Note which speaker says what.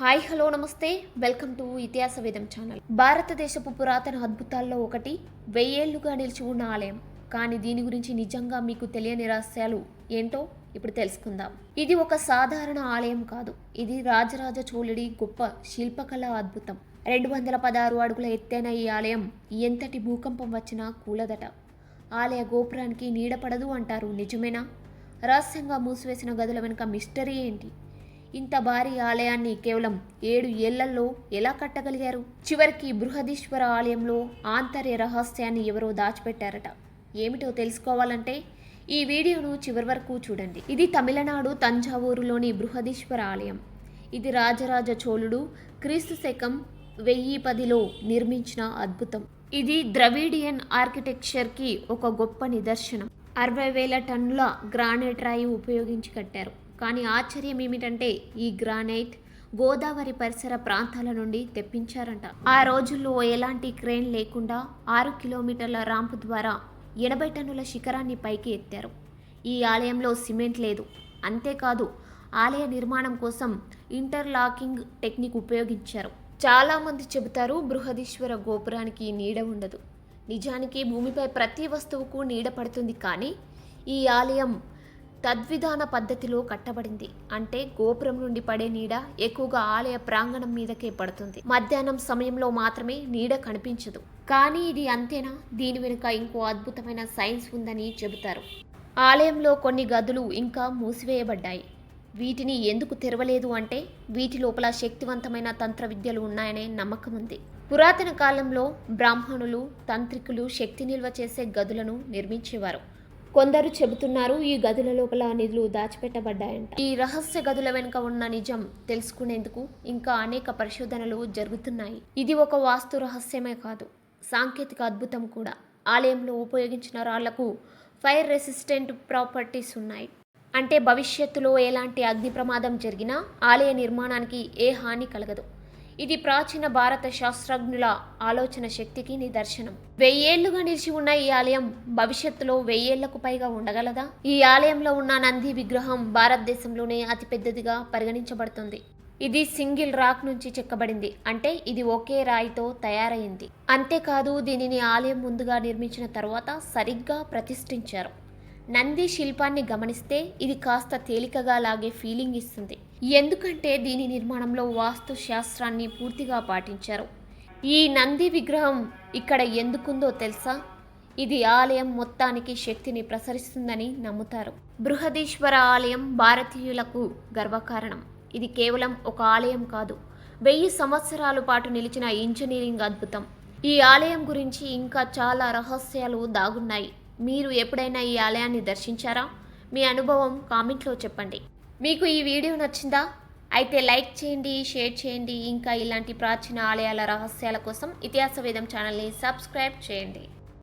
Speaker 1: Hi hello నమస్తే. Welcome to Itihasa Vedam channel. భారతదేశపు పురాతన అద్భుతాల్లో ఒకటి వెయ్యేళ్ళుగా నిలిచి ఉన్న ఆలయం. కానీ దీని గురించి నిజంగా మీకు తెలియని రహస్యాలు ఏంటో ఇప్పుడు తెలుసుకుందాం. ఇది ఒక సాధారణ ఆలయం కాదు. ఇది రాజరాజ చోళుడి గొప్ప శిల్పకళ అద్భుతం. రెండు వందల పదహారు అడుగుల ఎత్తైన ఈ ఆలయం ఎంతటి భూకంపం వచ్చినా కూలదట. ఆలయ గోపురానికి నీడపడదు అంటారు. నిజమేనా? రహస్యంగా మూసివేసిన గదుల వెనుక మిస్టరీ ఏంటి? ఇంత భారీ ఆలయాన్ని కేవలం ఏడు ఏళ్ళలో ఎలా కట్టగలిగారు? చివరికి బృహదీశ్వర ఆలయంలో ఆంతర్య రహస్యాన్ని ఎవరో దాచిపెట్టారట. ఏమిటో తెలుసుకోవాలంటే ఈ వీడియోను చివరి వరకు చూడండి. ఇది తమిళనాడు తంజావూరులోని బృహదీశ్వర ఆలయం. ఇది రాజరాజ చోళుడు క్రీస్తు శకం వెయ్యి పదిలో నిర్మించిన అద్భుతం. ఇది ద్రవిడియన్ ఆర్కిటెక్చర్కి ఒక గొప్ప నిదర్శనం. అరవై వేల టన్నుల గ్రానైట్ రాయి ఉపయోగించి కట్టారు. కానీ ఆశ్చర్యం ఏమిటంటే ఈ గ్రానైట్ గోదావరి పరిసర ప్రాంతాల నుండి తెప్పించారంట. ఆ రోజుల్లో ఎలాంటి క్రేన్ లేకుండా ఆరు కిలోమీటర్ల రాంపు ద్వారా ఎనభై టన్నుల శిఖరాన్ని పైకి ఎత్తారు. ఈ ఆలయంలో సిమెంట్ లేదు. అంతేకాదు ఆలయ నిర్మాణం కోసం ఇంటర్లాకింగ్ టెక్నిక్ ఉపయోగించారు. చాలామంది చెబుతారు బృహదీశ్వర గోపురానికి నీడ ఉండదు. నిజానికి భూమిపై ప్రతి వస్తువుకు నీడ పడుతుంది కానీ ఈ ఆలయం తద్విధాన పద్ధతిలో కట్టబడింది. అంటే గోపురం నుండి పడే నీడ ఎక్కువగా ఆలయ ప్రాంగణం మీదకే పడుతుంది. మధ్యాహ్నం సమయంలో మాత్రమే నీడ కనిపించదు. కానీ ఇది అంతేనా? దీని వెనుక ఇంకో అద్భుతమైన సైన్స్ ఉందని చెబుతారు. ఆలయంలో కొన్ని గదులు ఇంకా మూసివేయబడ్డాయి. వీటిని ఎందుకు తెరవలేదు అంటే వీటి లోపల శక్తివంతమైన తంత్ర విద్యలు ఉన్నాయనే నమ్మకం ఉంది. పురాతన కాలంలో బ్రాహ్మణులు తంత్రికులు శక్తి నిల్వ చేసే గదులను నిర్మించేవారు. కొందరు చెబుతున్నారు ఈ గదుల లోపల నిధులు దాచిపెట్టబడ్డాయంట. ఈ రహస్య గదుల వెనుక ఉన్న నిజం తెలుసుకునేందుకు ఇంకా అనేక పరిశోధనలు జరుగుతున్నాయి. ఇది ఒక వాస్తు రహస్యమే కాదు సాంకేతిక అద్భుతం కూడా. ఆలయంలో ఉపయోగించిన రాళ్ళకు ఫైర్ రెసిస్టెంట్ ప్రాపర్టీస్ ఉన్నాయి. అంటే భవిష్యత్తులో ఎలాంటి అగ్ని ప్రమాదం జరిగినా ఆలయ నిర్మాణానికి ఏ హాని కలగదు. ఇది ప్రాచీన భారత శాస్త్రజ్ఞుల ఆలోచన శక్తికి నిదర్శనం. వెయ్యేళ్ళుగా నిలిచి ఉన్న ఈ ఆలయం భవిష్యత్తులో వెయ్యేళ్ళకు పైగా ఉండగలదా? ఈ ఆలయంలో ఉన్న నంది విగ్రహం భారతదేశంలోనే అతిపెద్దదిగా పరిగణించబడుతుంది. ఇది సింగిల్ రాక్ నుంచి చెక్కబడింది. అంటే ఇది ఒకే రాయితో తయారైంది. అంతేకాదు దీనిని ఆలయం ముందుగా నిర్మించిన తర్వాత సరిగ్గా ప్రతిష్ఠించారు. నంది శిల్పాన్ని గమనిస్తే ఇది కాస్త తేలికగా లాగే ఫీలింగ్ ఇస్తుంది. ఎందుకంటే దీని నిర్మాణంలో వాస్తు శాస్త్రాన్ని పూర్తిగా పాటించారు. ఈ నంది విగ్రహం ఇక్కడ ఎందుకుందో తెలుసా? ఇది ఆలయం మొత్తానికి శక్తిని ప్రసరిస్తుందని నమ్ముతారు. బృహదీశ్వర ఆలయం భారతీయులకు గర్వకారణం. ఇది కేవలం ఒక ఆలయం కాదు వెయ్యి సంవత్సరాల పాటు నిలిచిన ఇంజనీరింగ్ అద్భుతం. ఈ ఆలయం గురించి ఇంకా చాలా రహస్యాలు దాగున్నాయి. మీరు ఎప్పుడైనా ఈ ఆలయాన్ని దర్శించారా? మీ అనుభవం కామెంట్లో చెప్పండి. మీకు ఈ వీడియో నచ్చిందా? అయితే లైక్ చేయండి షేర్ చేయండి. ఇంకా ఇలాంటి ప్రాచీన ఆలయాల రహస్యాల కోసం ఇతిహాస వేదం ఛానల్ని సబ్స్క్రైబ్ చేయండి.